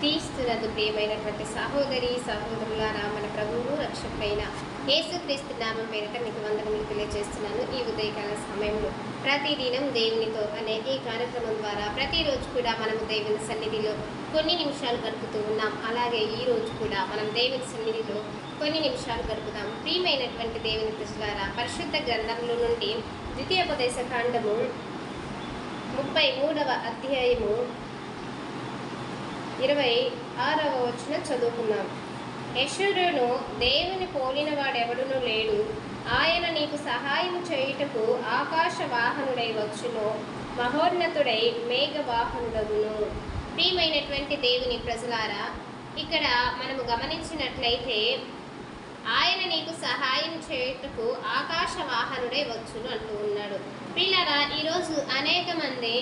క్రీస్తునందు ప్రియమైనటువంటి సహోదరి సహోదరులారా మన ప్రభువు రక్షకుడైన యేసుక్రీస్తు నామం పేరిట మీకు వందనములు తెలియజేస్తున్నాను. ఈ ఉదయకాల సమయంలో ప్రతిదినం దేవునితో అనే ఈ కార్యక్రమం ద్వారా ప్రతిరోజు కూడా మనము దేవుని సన్నిధిలో కొన్ని నిమిషాలు గడుపుతూ ఉన్నాం. అలాగే ఈ రోజు కూడా మనం దేవుని సన్నిధిలో కొన్ని నిమిషాలు గడుపుదాం. ప్రియమైనటువంటి దేవుని ద్వారా పరిశుద్ధ గ్రంథంలో నుండి ద్వితీయోపదేశ కాండము ముప్పై మూడవ అధ్యాయము ఇరవై ఆరవ వచ్చిన చదువుకున్నాం యశ్వరును దేవుని పోలినవాడెవడును లేడు. ఆయన నీకు సహాయం చేయుటకు ఆకాశ వాహనుడై వచ్చును మహోన్నతుడై మేఘ వాహనుడగును ప్రియమైనటువంటి దేవుని ప్రజలారా ఇక్కడ మనము గమనించినట్లయితే ఆయన నీకు సహాయం చేయుటకు ఆకాశ వాహనుడై వచ్చును అంటూ ఉన్నాడు. పిల్లరా ఈరోజు అనేక మంది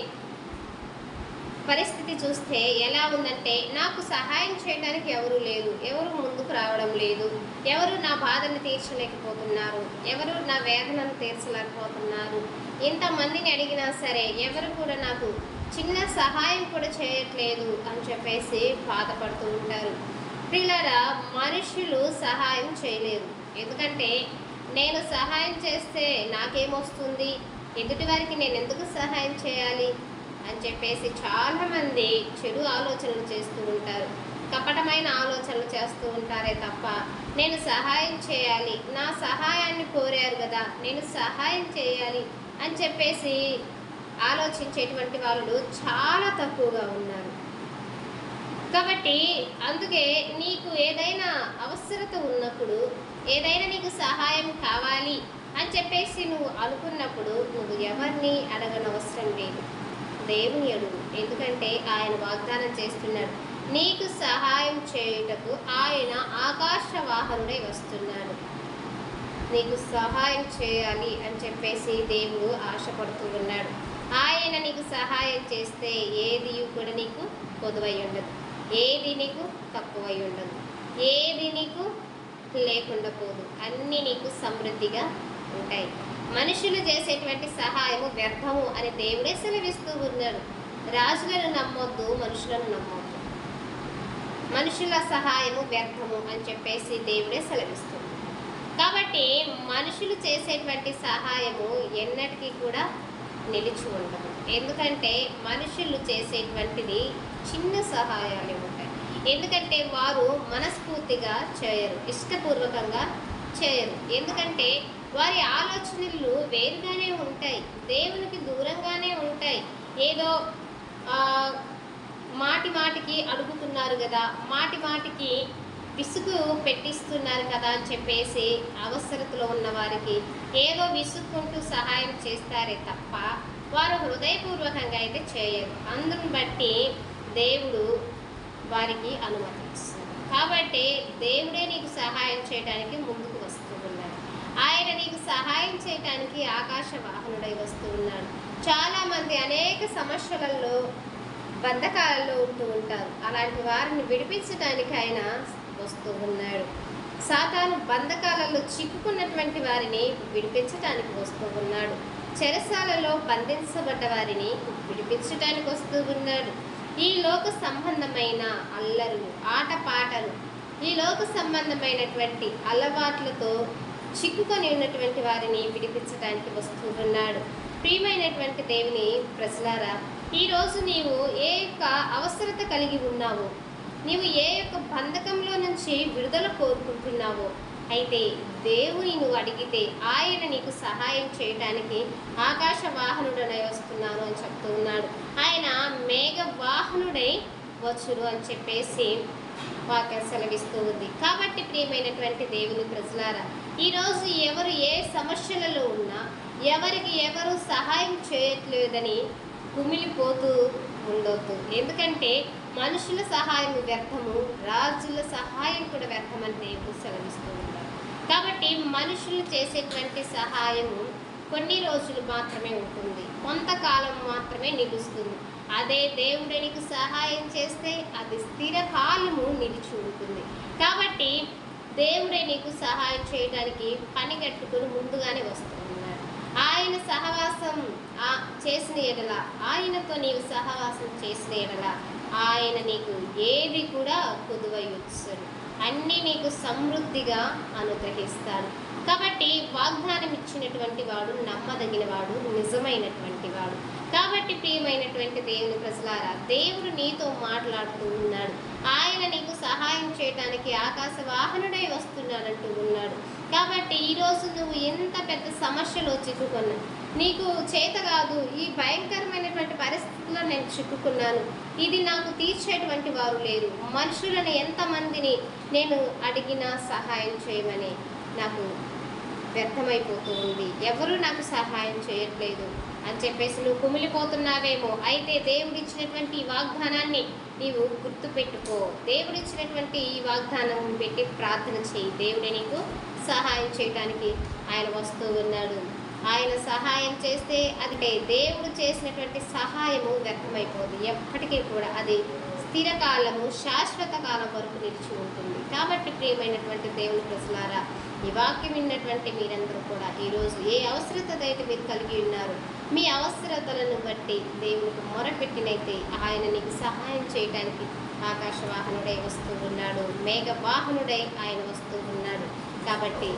పరిస్థితి చూస్తే ఎలా ఉందంటే నాకు సహాయం చేయడానికి ఎవరు లేరు. ఎవరు ముందుకు రావడం లేదు. ఎవరు నా బాధను తీర్చలేకపోతున్నారు. ఎవరు నా వేదనను తీర్చలేకపోతున్నారు. ఇంతమందిని అడిగినా సరే ఎవరు కూడా నాకు చిన్న సహాయం కూడా చేయట్లేదు అని చెప్పేసి బాధపడుతూ ఉంటారు. పిల్లరా మనుషులు సహాయం చేయలేరు. ఎందుకంటే నేను సహాయం చేస్తే నాకేమొస్తుంది ఎదుటి వారికి నేను ఎందుకు సహాయం చేయాలి? అని చెప్పేసి చాలామంది చెడు ఆలోచనలు చేస్తూ ఉంటారు. కపటమైన ఆలోచనలు చేస్తూ ఉంటారే తప్ప నేను సహాయం చేయాలి నా సహాయాన్ని కోరారు కదా నేను సహాయం చేయాలి అని చెప్పేసి ఆలోచించేటువంటి వాళ్ళు చాలా తక్కువగా ఉన్నారు. కాబట్టి అందుకే నీకు ఏదైనా అవసరత ఉన్నప్పుడు ఏదైనా నీకు సహాయం కావాలి అని చెప్పేసి నువ్వు అనుకున్నప్పుడు నువ్వు ఎవరిని అడగనవసరం లేదు. దేవుని అడుగు ఎందుకంటే ఆయన వాగ్దానం చేస్తున్నాడు. నీకు సహాయం చేయుటకు ఆయన ఆకాశ వాహనుడై వస్తున్నాడు. నీకు సహాయం చేయాలి అని చెప్పేసి దేవుడు ఆశపడుతూ ఉన్నాడు. ఆయన నీకు సహాయం చేస్తే ఏది కూడా నీకు పొదువై ఉండదు. ఏది నీకు తక్కువై ఉండదు. ఏది నీకు లేకుండా పోదు. అన్నీ నీకు సమృద్ధిగా ఉంటాయి. మనుషులు చేసేటువంటి సహాయము వ్యర్థము అని దేవుడే సెలవిస్తూ ఉన్నాడు. రాజులను నమ్మొద్దు మనుషులను నమ్మొద్దు. మనుషుల సహాయము వ్యర్థము అని చెప్పేసి దేవుడే సెలవిస్తుంది కాబట్టి మనుషులు చేసేటువంటి సహాయము ఎన్నటికీ కూడా నిలిచి ఉండదు. ఎందుకంటే మనుషులు చేసేటువంటిది చిన్న సహాయాలు ఉంటాయి. ఎందుకంటే వారు మనస్ఫూర్తిగా చేయరు ఇష్టపూర్వకంగా చేయరు. ఎందుకంటే వారి ఆలోచనలు వేరుగానే ఉంటాయి దేవునికి దూరంగానే ఉంటాయి. ఏదో మాటి మాటికి అడుగుతున్నారు కదా మాటి మాటికి విసుగు పెట్టిస్తున్నారు కదా అని చెప్పేసి అవసరతలో ఉన్న వారికి ఏదో విసుక్కుంటూ సహాయం చేస్తారే తప్ప వారు హృదయపూర్వకంగా అయితే చేయరు. అందుని బట్టి దేవుడు వారికి అనుమతిస్తుంది. కాబట్టి దేవుడే నీకు సహాయం చేయడానికి ముందుకు వస్తూ ఉన్నాడు ఆయన నీకు సహాయం చేయటానికి ఆకాశ వాహనుడై వస్తూ ఉన్నాడు. చాలామంది అనేక సమస్యలలో బంధకాలలో ఉంటూ ఉంటారు. అలాంటి వారిని విడిపించడానికి ఆయన వస్తూ ఉన్నాడు. సాతాను బంధకాలలో చిక్కుకున్నటువంటి వారిని విడిపించడానికి వస్తూ ఉన్నాడు. చెరసాలలో బంధించబడ్డ వారిని విడిపించడానికి వస్తూ ఉన్నాడు. ఈ లోక సంబంధమైన అల్లరులు ఆటపాటలు ఈ లోక సంబంధమైనటువంటి అలవాట్లతో చిక్కుకొని ఉన్నటువంటి వారిని విడిపించడానికి వస్తూ ఉన్నాడు ప్రియమైనటువంటి దేవుని ప్రజలారా ఈరోజు నీవు ఏ యొక్క అవసరత కలిగి ఉన్నావో? నీవు ఏ యొక్క బంధకంలో నుంచి విడుదల కోరుకుంటున్నావో? అయితే దేవుని నువ్వు అడిగితే ఆయన నీకు సహాయం చేయడానికి ఆకాశ వాహనుడనై వస్తున్నాను అని చెప్తూ ఉన్నాడు. ఆయన మేఘ వాహనుడై వచ్చును అని చెప్పేసి వాక్యం సెలవిస్తూ ఉంది. కాబట్టి ప్రియమైనటువంటి దేవుని ప్రజలారా ఈరోజు ఎవరు ఏ సమస్యలలో ఉన్నా ఎవరికి ఎవరు సహాయం చేయట్లేదని కుమిలిపోతూ ఉండొద్దు. ఎందుకంటే మనుషుల సహాయం వ్యర్థము రాజుల సహాయం కూడా వ్యర్థమని దేవుడు సెలవిస్తూ ఉంటారు కాబట్టి మనుషులు చేసేటువంటి సహాయము కొన్ని రోజులు మాత్రమే ఉంటుంది. కొంతకాలం మాత్రమే నిలుస్తుంది. అదే దేవుడే నీకు సహాయం చేస్తే అది స్థిర కాలము నిలిచి ఉంటుంది. కాబట్టి దేవుడే నీకు సహాయం చేయడానికి పని కట్టుకుని ముందుగానే వస్తున్నాడు. ఆయన సహవాసం చేసిన ఎడల ఆయనతో నీవు సహవాసం చేసిన ఎడల ఆయన నీకు ఏది కూడా కుదువయ్యొచ్చు అన్నీ నీకు సమృద్ధిగా అనుగ్రహిస్తాడు కాబట్టి వాగ్దానం ఇచ్చినటువంటి వాడు నమ్మదగిన వాడు నిజమైనటువంటి వాడు. కాబట్టి ప్రియమైనటువంటి దేవుని ప్రజలారా దేవుడు నీతో మాట్లాడుతూ ఉన్నాడు. ఆయన నీకు సహాయం చేయడానికి ఆకాశ వాహనుడై వస్తున్నాడంటూ ఉన్నాడు. కాబట్టి ఈరోజు నువ్వు ఎంత పెద్ద సమస్యలో చిక్కుకున్నా. నీకు చేత కాదు ఈ భయంకరమైనటువంటి పరిస్థితుల్లో నేను చిక్కుకున్నాను. ఇది నాకు తీర్చేటువంటి వారు లేరు. మనుషులను ఎంతమందిని నేను అడిగినా సహాయం చేయమని నాకు వ్యర్థమైపోతూ ఉంది ఎవరు నాకు సహాయం చేయట్లేదు. అని చెప్పేసి నువ్వు కుమిలిపోతున్నావేమో. అయితే దేవుడిచ్చినటువంటి ఈ వాగ్దానాన్ని నీవు గుర్తుపెట్టుకో. దేవుడిచ్చినటువంటి ఈ వాగ్దానం పెట్టి ప్రార్థన చేయి. దేవుడే నీకు సహాయం చేయడానికి ఆయన వస్తూ ఉన్నాడు. ఆయన సహాయం చేస్తే అది దేవుడు చేసినటువంటి సహాయము వ్యర్థమైపోదు. ఎప్పటికీ కూడా అది స్థిరకాలము శాశ్వత కాలం వరకు నిలిచి ఉంటుంది. కాబట్టి ప్రియమైనటువంటి దేవుని ప్రజలారా ఈ వాక్యం విన్నటువంటి మీరందరూ కూడా ఈరోజు ఏ అవసరత అయితే మీరు కలిగి ఉన్నారు మీ అవసరతలను బట్టి దేవునికి మొరపెట్టినైతే ఆయన నీకు సహాయం చేయడానికి ఆకాశ వాహనుడై వస్తూ ఉన్నాడు మేఘ వాహనుడై ఆయన వస్తూ ఉన్నాడు. కాబట్టి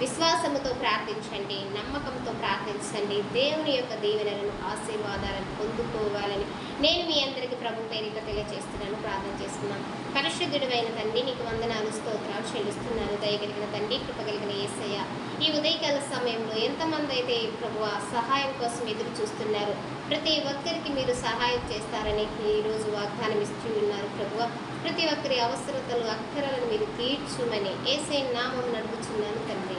విశ్వాసముతో ప్రార్థించండి నమ్మకంతో ప్రార్థించండి దేవుని యొక్క దీవెనలను ఆశీర్వాదాలను పొందుకోవాలని నేను మీ అందరికీ ప్రభు పేరిట తెలియజేస్తున్నాను ప్రార్థన చేస్తున్నాను పరిశుద్ధుడైన తండ్రి నీకు వందనాలు స్తోత్రాలు చెల్లిస్తున్నాను. దయగలిగిన తండ్రి కృపగలిగిన ఏసయ్య ఈ ఉదయకాల సమయంలో ఎంతమంది అయితే ప్రభు సహాయం కోసం ఎదురు చూస్తున్నారు ప్రతి ఒక్కరికి మీరు సహాయం చేస్తారని ఈరోజు వాగ్దానం ఇస్తూ ఉన్నారు ప్రభువ ప్రతి ఒక్కరి అవసరతలు అక్కరలను మీరు తీర్చుమని ఏసై నామం నడుపుచున్నాను తండ్రి.